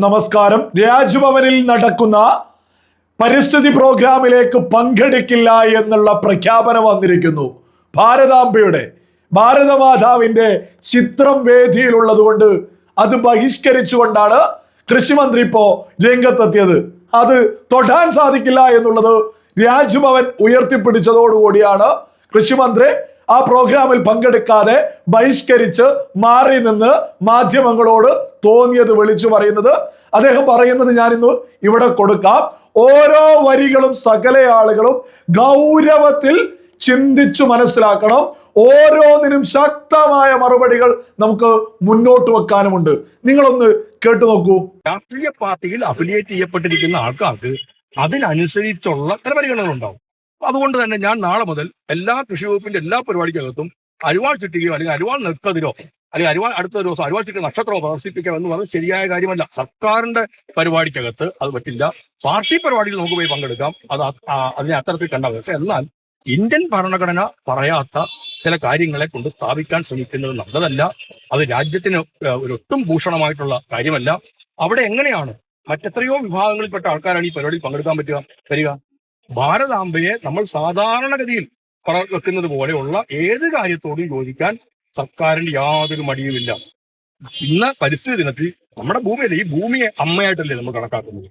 നമസ്കാരം. രാജ്ഭവനിൽ നടക്കുന്ന പരിസ്ഥിതി പ്രോഗ്രാമിലേക്ക് പങ്കെടുക്കില്ല എന്നുള്ള പ്രഖ്യാപനം വന്നിരിക്കുന്നു. ഭാരതാംബയുടെ ഭാരതമാതാവിന്റെ ചിത്രം വേദിയിലുള്ളത് കൊണ്ട് അത് ബഹിഷ്കരിച്ചുകൊണ്ടാണ് കൃഷിമന്ത്രി ഇപ്പോ രംഗത്തെത്തിയത്. അത് തൊടാൻ സാധിക്കില്ല എന്നുള്ളത് രാജ്ഭവൻ ഉയർത്തിപ്പിടിച്ചതോടുകൂടിയാണ് കൃഷിമന്ത്രി ആ പ്രോഗ്രാമിൽ പങ്കെടുക്കാതെ ബഹിഷ്കരിച്ച് മാറി നിന്ന് മാധ്യമങ്ങളോട് തോന്നിയത് വിളിച്ചു പറയുന്നത്. അദ്ദേഹം പറയുന്നത് ഞാനിന്ന് ഇവിടെ കൊടുക്കാം. ഓരോ വരികളും സകല ആളുകളും ഗൗരവത്തിൽ ചിന്തിച്ചു മനസ്സിലാക്കണം. ഓരോന്നിനും ശക്തമായ മറുപടികൾ നമുക്ക് മുന്നോട്ട് വെക്കാനുമുണ്ട്. നിങ്ങളൊന്ന് കേട്ടു നോക്കൂ. രാഷ്ട്രീയ പാർട്ടിയിൽ അഫിലിയേറ്റ് ചെയ്യപ്പെട്ടിരിക്കുന്ന ആൾക്കാർക്ക് അതിനനുസരിച്ചുള്ള ചില പരിഗണനകൾ ഉണ്ടാവും അതുകൊണ്ട് തന്നെ ഞാൻ നാളെ മുതൽ എല്ലാ കൃഷി വകുപ്പിന്റെ എല്ലാ പരിപാടിക്കകത്തും അരിവാൾ ചുറ്റുകയോ അല്ലെങ്കിൽ അരിവാൾ നിൽക്കതിരോ അല്ലെങ്കിൽ അരിവാൾ അടുത്ത ദിവസം അരിവാൾ ചുറ്റി നക്ഷത്രമോ പ്രദർശിപ്പിക്കാം എന്ന് പറഞ്ഞാൽ ശരിയായ കാര്യമല്ല. സർക്കാരിന്റെ പരിപാടിക്കകത്ത് അത് പറ്റില്ല. പാർട്ടി പരിപാടിയിൽ നമുക്ക് പോയി പങ്കെടുക്കാം. അത് അതിനെ അത്തരത്തിൽ കണ്ടാൽ പക്ഷെ എന്നാൽ ഇന്ത്യൻ ഭരണഘടന പറയാത്ത ചില കാര്യങ്ങളെ കൊണ്ട് സ്ഥാപിക്കാൻ ശ്രമിക്കുന്നത് നല്ലതല്ല. അത് രാജ്യത്തിന് ഒരു ഒട്ടും ഭൂഷണമായിട്ടുള്ള കാര്യമല്ല. അവിടെ എങ്ങനെയാണ് മറ്റെത്രയോ വിഭാഗങ്ങളിൽപ്പെട്ട ആൾക്കാരാണ് ഈ പരിപാടിയിൽ പങ്കെടുക്കാൻ പറ്റുക വരിക? ഭാരതാംബയെ നമ്മൾ സാധാരണഗതിയിൽ വെക്കുന്നത് പോലെയുള്ള ഏത് കാര്യത്തോടും യോജിക്കാൻ സർക്കാരിന് യാതൊരു മടിയുമില്ല. ഇന്ന് പരിസ്ഥിതി ദിനത്തിൽ നമ്മുടെ ഭൂമിയിൽ ഈ ഭൂമിയെ അമ്മയായിട്ടല്ലേ നമ്മൾ കണക്കാക്കുന്നത്.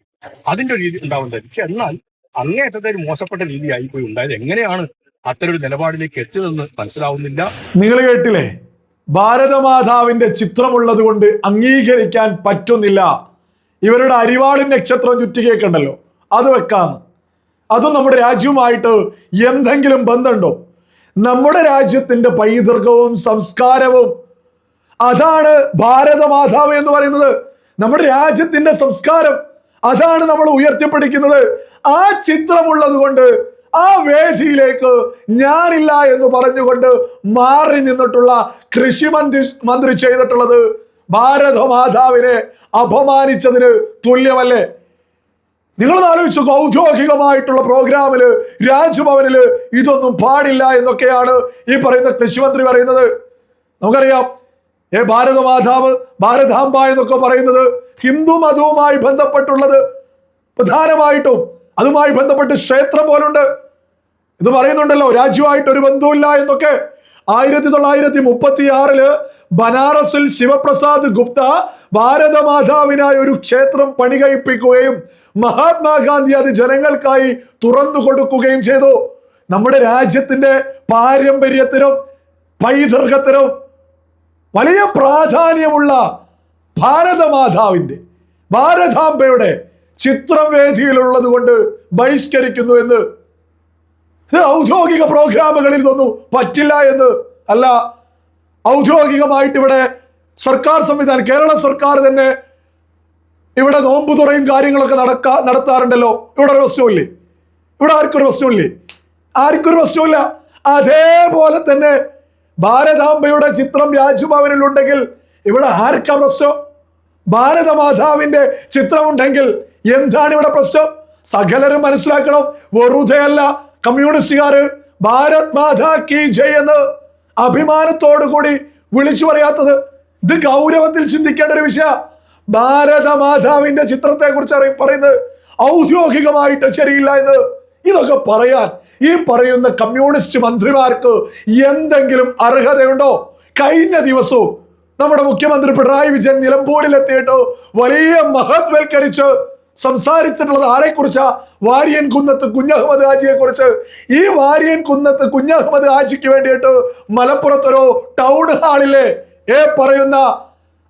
അതിന്റെ ഒരു രീതി ഉണ്ടാവുന്നത്. പക്ഷെ എന്നാൽ അങ്ങേയറ്റത്തെ ഒരു മോശപ്പെട്ട രീതിയായി പോയി ഉണ്ടായത് എങ്ങനെയാണ് അത്തരൊരു നിലപാടിലേക്ക് എത്തിയതെന്ന് മനസ്സിലാവുന്നില്ല. നിങ്ങൾ കേട്ടില്ലേ? ഭാരതമാതാവിന്റെ ചിത്രമുള്ളത് കൊണ്ട് അംഗീകരിക്കാൻ പറ്റുന്നില്ല. ഇവരുടെ അരിവാളിൻ നക്ഷത്രം ചുറ്റികേക്കുണ്ടല്ലോ അത് വെക്കാം അതും നമ്മുടെ രാജ്യവുമായിട്ട് എന്തെങ്കിലും ബന്ധമുണ്ടോ? നമ്മുടെ രാജ്യത്തിന്റെ പൈതൃകവും സംസ്കാരവും അതാണ് ഭാരതമാതാവ് എന്ന് പറയുന്നത്. നമ്മുടെ രാജ്യത്തിന്റെ സംസ്കാരം അതാണ് നമ്മൾ ഉയർത്തിപ്പിടിക്കുന്നത്. ആ ചിത്രമുള്ളത് കൊണ്ട് ആ വേദിയിലേക്ക് ഞാനില്ല എന്ന് പറഞ്ഞുകൊണ്ട് മാറി നിന്നിട്ടുള്ള കൃഷി മന്ത്രി മന്ത്രി ചെയ്തിട്ടുള്ളത് ഭാരതമാതാവിനെ അപമാനിച്ചതിന് തുല്യമല്ലേ? നിങ്ങൾ ആലോചിച്ചു ഔദ്യോഗികമായിട്ടുള്ള പ്രോഗ്രാമിൽ രാജ്ഭവനിൽ ഇതൊന്നും പാടില്ല എന്നൊക്കെയാണ് ഈ പറയുന്ന കൃഷിമന്ത്രി പറയുന്നത്. നമുക്കറിയാം ഏ ഭാരതമാതാവ് ഭാരതാംബ എന്നൊക്കെ പറയുന്നത് ഹിന്ദു മതവുമായി ബന്ധപ്പെട്ടുള്ളത് പ്രധാനമായിട്ടും അതുമായി ബന്ധപ്പെട്ട് ക്ഷേത്രം പോലുണ്ട് ഇത് പറയുന്നുണ്ടല്ലോ. രാജ്യമായിട്ട് ഒരു ബന്ധവുമില്ല എന്നൊക്കെ. ആയിരത്തി തൊള്ളായിരത്തി മുപ്പത്തി ആറിൽ ബനാറസിൽ ശിവപ്രസാദ് ഗുപ്ത ഭാരതമാതാവിനായി ഒരു ക്ഷേത്രം പണി കഴിപ്പിക്കുകയും മഹാത്മാഗാന്ധി അത് ജനങ്ങൾക്കായി തുറന്നു കൊടുക്കുകയും ചെയ്തു. നമ്മുടെ രാജ്യത്തിന്റെ പാരമ്പര്യത്തിനും പൈതൃകത്തിനും വലിയ പ്രാധാന്യമുള്ള ഭാരതമാതാവിന്റെ ഭാരതാംബയുടെ ചിത്രം വേദിയിലുള്ളത് കൊണ്ട് ബഹിഷ്കരിക്കുന്നു എന്ന് ഔദ്യോഗിക പ്രോഗ്രാമുകളിൽ ഒന്നും പറ്റില്ല എന്ന് അല്ല ഔദ്യോഗികമായിട്ട് ഇവിടെ സർക്കാർ സംവിധാനം കേരള സർക്കാർ തന്നെ ഇവിടെ നോമ്പ് തുറയും കാര്യങ്ങളൊക്കെ നടക്കാ നടത്താറുണ്ടല്ലോ. ഇവിടെ ഒരു പ്രശ്നമില്ലേ ഇവിടെ ആർക്കൊരു പ്രശ്നമില്ലേ ആർക്കൊരു പ്രശ്നമില്ല അതേപോലെ തന്നെ ഭാരതാംബയുടെ ചിത്രം രാജ്ഭവനിലുണ്ടെങ്കിൽ ഇവിടെ ആർക്കാ പ്രശ്നം? ഭാരതമാതാവിന്റെ ചിത്രമുണ്ടെങ്കിൽ എന്താണ് ഇവിടെ പ്രശ്നം? സകലരും മനസ്സിലാക്കണം. വെറുതെയല്ല കമ്മ്യൂണിസ്റ്റുകാര് ഭാരത് മാതാ കി ജയ് എന്ന് അഭിമാനത്തോടു കൂടി വിളിച്ചു പറയാത്തത്. ഇത് ഗൗരവത്തിൽ ചിന്തിക്കേണ്ട ഒരു വിഷയ ഭാരതമാതാവിന്റെ ചിത്രത്തെ കുറിച്ച് പറയുന്നത് ഔദ്യോഗികമായിട്ട് ശരിയില്ല എന്ന്. ഇതൊക്കെ പറയാൻ ഈ പറയുന്ന കമ്മ്യൂണിസ്റ്റ് മന്ത്രിമാർക്ക് എന്തെങ്കിലും അർഹതയുണ്ടോ? കഴിഞ്ഞ ദിവസവും നമ്മുടെ മുഖ്യമന്ത്രി പിണറായി വിജയൻ നിലമ്പൂരിലെത്തിയിട്ട് വലിയ മഹത്വൽക്കരിച്ച് സംസാരിച്ചിട്ടുള്ളത് ആരെക്കുറിച്ചാ? വാര്യൻ കുന്നത്ത് കുഞ്ഞഹമ്മദ് ഹാജിയെ കുറിച്ച് ഈ വാര്യൻ കുന്നത്ത് കുഞ്ഞഹമ്മദ് ഹാജിക്ക് വേണ്ടിയിട്ട് മലപ്പുറത്തൊരു ടൗൺ ഹാളിലെ ഏ പറയുന്ന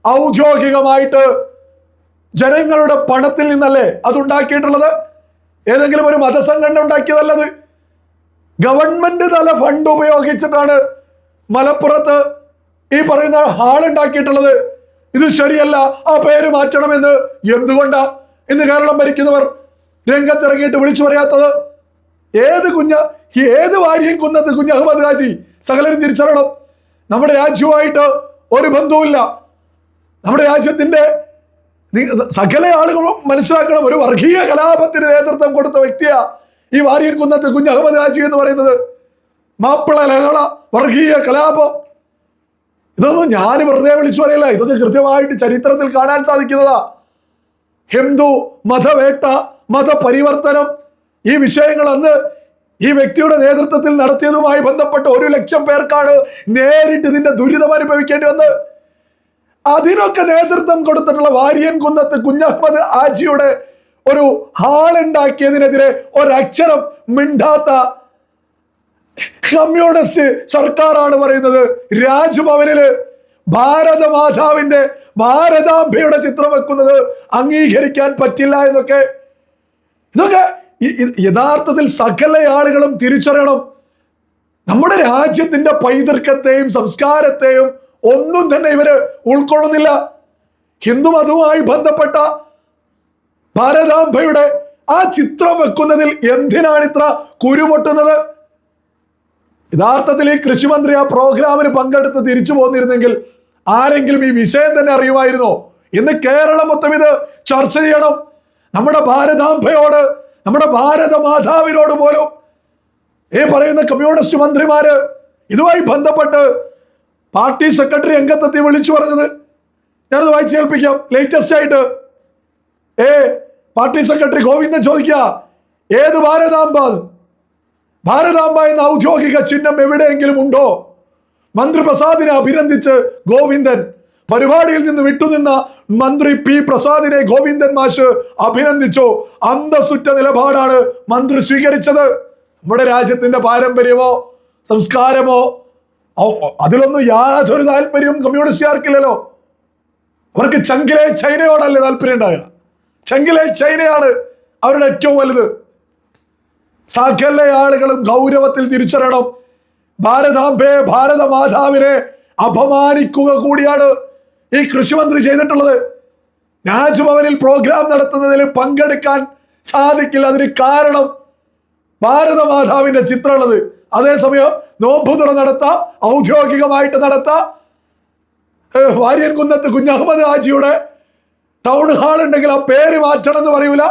ഔദ്യോഗികമായിട്ട് ജനങ്ങളുടെ പണത്തിൽ നിന്നല്ലേ അതുണ്ടാക്കിയിട്ടുള്ളത്? ഏതെങ്കിലും ഒരു മതസംഘടന ഉണ്ടാക്കിയതല്ലത്. ഗവൺമെന്റ് തല ഫണ്ട് ഉപയോഗിച്ചിട്ടാണ് മലപ്പുറത്ത് ഈ പറയുന്ന ഹാൾ ഉണ്ടാക്കിയിട്ടുള്ളത്. ഇത് ശരിയല്ല ആ പേര് മാറ്റണമെന്ന് എന്തുകൊണ്ടാ? ഇന്ന് കേരളം ഭരിക്കുന്നവർ രംഗത്തിറങ്ങിയിട്ട് വിളിച്ചു പറയാത്തത് ഏത് കുഞ്ഞ ഏത് വാര്യം കുന്നത്ത് കുഞ്ഞ് അഹമ്മദ് ഹാജി സകലരും തിരിച്ചറിയണം. നമ്മുടെ രാജ്യവുമായിട്ട് ഒരു ബന്ധവുമില്ല. നമ്മുടെ രാജ്യത്തിന്റെ സകല ആളുകളും മനസ്സിലാക്കണം. ഒരു വർഗീയ കലാപത്തിന് നേതൃത്വം കൊടുത്ത വ്യക്തിയാ ഈ വാര്യൻ കുന്നത്ത് കുഞ്ഞ് അഹമ്മദ് ഹാജി എന്ന് പറയുന്നത്. മാപ്പിള ലഹള വർഗീയ കലാപം. ഇതൊന്നും ഞാൻ വെറുതെ വിളിച്ചു പറയില്ല. ഇതൊന്നും കൃത്യമായിട്ട് ചരിത്രത്തിൽ കാണാൻ സാധിക്കുന്നതാ. ഹിന്ദു മതവേട്ട മതപരിവർത്തനം ഈ വിഷയങ്ങൾ അന്ന് ഈ വ്യക്തിയുടെ നേതൃത്വത്തിൽ നടത്തിയതുമായി ബന്ധപ്പെട്ട് ഒരു ലക്ഷം പേർക്കാണ് നേരിട്ട് ഇതിന്റെ ദുരിതം അനുഭവിക്കേണ്ടി വന്നത്. അതിനൊക്കെ നേതൃത്വം കൊടുത്തിട്ടുള്ള വാര്യൻ കുന്നത്ത് കുഞ്ഞഹമ്മദ് ആജിയുടെ ഒരു ഹാൾ ഉണ്ടാക്കിയതിനെതിരെ ഒരക്ഷരം മിണ്ടാത്ത കമ്മ്യൂണിസ്റ്റ് സർക്കാരാണ് പറയുന്നത്. രാജ്ഭവനിൽ ഭാരതമാതാവിന്റെ ഭാരതാംബയുടെ ചിത്രം വെക്കുന്നത് അംഗീകരിക്കാൻ പറ്റില്ല എന്നൊക്കെ. ഇതൊക്കെ യഥാർത്ഥത്തിൽ സകല ആളുകളും തിരിച്ചറിയണം. നമ്മുടെ രാജ്യത്തിന്റെ പൈതൃകത്തെയും സംസ്കാരത്തെയും ഒന്നും തന്നെ ഇവർ ഉൾക്കൊള്ളുന്നില്ല. ഹിന്ദുമതവുമായി ബന്ധപ്പെട്ട ഭാരതാംബയുടെ ആ ചിത്രം വെക്കുന്നതിൽ എന്തിനാണ് ഇത്ര കുരുപൊട്ടുന്നത്? യഥാർത്ഥത്തിൽ ഈ കൃഷിമന്ത്രി ആ പ്രോഗ്രാമിന് പങ്കെടുത്ത് തിരിച്ചു പോന്നിരുന്നെങ്കിൽ ആരെങ്കിലും ഈ വിഷയം തന്നെ അറിയുമായിരുന്നോ? ഇന്ന് കേരളം മൊത്തം ഇത് ചർച്ച ചെയ്യണം. നമ്മുടെ ഭാരതാംബയോട് നമ്മുടെ ഭാരത മാതാവിനോട് പോലും ഈ പറയുന്ന കമ്മ്യൂണിസ്റ്റ് മന്ത്രിമാര് ഇതുമായി ബന്ധപ്പെട്ട് പാർട്ടി സെക്രട്ടറി രംഗത്തെത്തി വിളിച്ചു പറഞ്ഞത്. ഞാനത് വായിച്ചു കേൾപ്പിക്കാം. ലേറ്റസ്റ്റ് ആയിട്ട്. ഏ പാർട്ടി സെക്രട്ടറി ഗോവിന്ദൻ ചോദിക്കുക ഏത് ഭാരതാംബ? ഭാരതാംബ എന്ന ഔദ്യോഗിക ചിഹ്നം എവിടെയെങ്കിലും ഉണ്ടോ? മന്ത്രി പ്രസാദിനെ അഭിനന്ദിച്ച് ഗോവിന്ദൻ. പരിപാടിയിൽ നിന്ന് വിട്ടുനിന്ന മന്ത്രി പി പ്രസാദിനെ ഗോവിന്ദൻ മാഷ് അഭിനന്ദിച്ചു. അന്തസുറ്റ നിലപാടാണ് മന്ത്രി സ്വീകരിച്ചത്. നമ്മുടെ രാജ്യത്തിന്റെ പാരമ്പര്യമോ സംസ്കാരമോ അതിലൊന്നും യാതൊരു താല്പര്യവും കമ്മ്യൂണിസ്റ്റുകാർക്കില്ലല്ലോ. അവർക്ക് ചങ്കിലെ ചൈനയോടല്ലേ താല്പര്യം ഉണ്ടാകുക ചങ്കിലെ ചൈനയാണ് അവരുടെ ഏറ്റവും വലുത്. സകല ആളുകളും ഗൗരവത്തിൽ തിരിച്ചറിയണം. ഭാരതാംബയെ ഭാരതമാതാവിനെ അപമാനിക്കുക കൂടിയാണ് ഈ കൃഷിമന്ത്രി ചെയ്തിട്ടുള്ളത്. രാജ്ഭവനിൽ പ്രോഗ്രാം നടത്തുന്നതിൽ പങ്കെടുക്കാൻ സാധിക്കില്ല. അതിന് കാരണം ഭാരതമാതാവിന്റെ ചിത്രമുള്ളത്. അതേസമയം നോമ്പുതുറ നടത്താം ഔദ്യോഗികമായിട്ട് നടത്താം. വാര്യൻ കുന്നത്ത് കുഞ്ഞഹമ്മദ് ഹാജിയുടെ ടൗൺ ഹാൾ ഉണ്ടെങ്കിൽ ആ പേര് മാറ്റണം എന്ന് പറയൂല.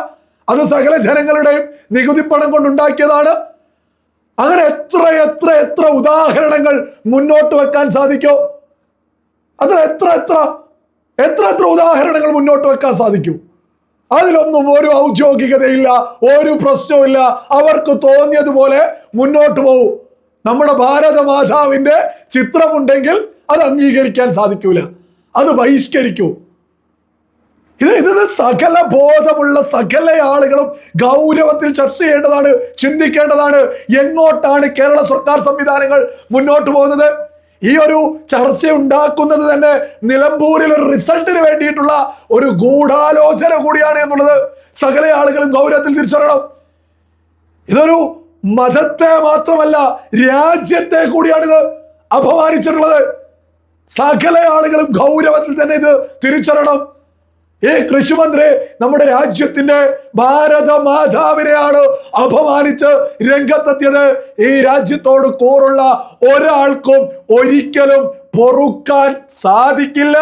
അത് സകല ജനങ്ങളുടെയും നികുതി പണം കൊണ്ടുണ്ടാക്കിയതാണ്. അങ്ങനെ എത്ര എത്ര എത്ര ഉദാഹരണങ്ങൾ മുന്നോട്ട് വെക്കാൻ സാധിക്കും? അതിൽ എത്ര എത്ര എത്ര എത്ര ഉദാഹരണങ്ങൾ മുന്നോട്ട് വെക്കാൻ സാധിക്കും? അതിലൊന്നും ഒരു ഔദ്യോഗികതയില്ല ഒരു പ്രശ്നവും ഇല്ല അവർക്ക് തോന്നിയതുപോലെ മുന്നോട്ട് പോകും. നമ്മുടെ ഭാരതമാതാവിന്റെ ചിത്രമുണ്ടെങ്കിൽ അത് അംഗീകരിക്കാൻ സാധിക്കൂല. അത് ബഹിഷ്കരിക്കൂ. ഇത് ഇത് സകല ബോധമുള്ള സകല ആളുകളും ഗൗരവത്തിൽ ചർച്ച ചെയ്യേണ്ടതാണ് ചിന്തിക്കേണ്ടതാണ്. എങ്ങോട്ടാണ് കേരള സർക്കാർ സംവിധാനങ്ങൾ മുന്നോട്ട് പോകുന്നത്? ഈ ഒരു ചർച്ച ഉണ്ടാക്കുന്നത് തന്നെ നിലമ്പൂരിൽ ഒരു റിസൾട്ടിന് വേണ്ടിയിട്ടുള്ള ഒരു ഗൂഢാലോചന കൂടിയാണ് എന്നുള്ളത്. സകല ആളുകളും ഗൗരവത്തിൽ തിരിച്ചറിയണം. ഇതൊരു മതത്തെ മാത്രമല്ല രാജ്യത്തെ കൂടിയാണിത് അപമാനിച്ചിട്ടുള്ളത്. സകല ആളുകളും ഗൗരവത്തിൽ തന്നെ ഇത് തിരിച്ചറിയണം. ഈ കൃഷിമന്ത്രി നമ്മുടെ രാജ്യത്തിന്റെ ഭാരത മാതാവിനെയാണ് അപമാനിച്ച് രംഗത്തെത്തിയത്. ഈ രാജ്യത്തോട് കൂറുള്ള ഒരാൾക്കും ഒരിക്കലും പൊറുക്കാൻ സാധിക്കില്ല.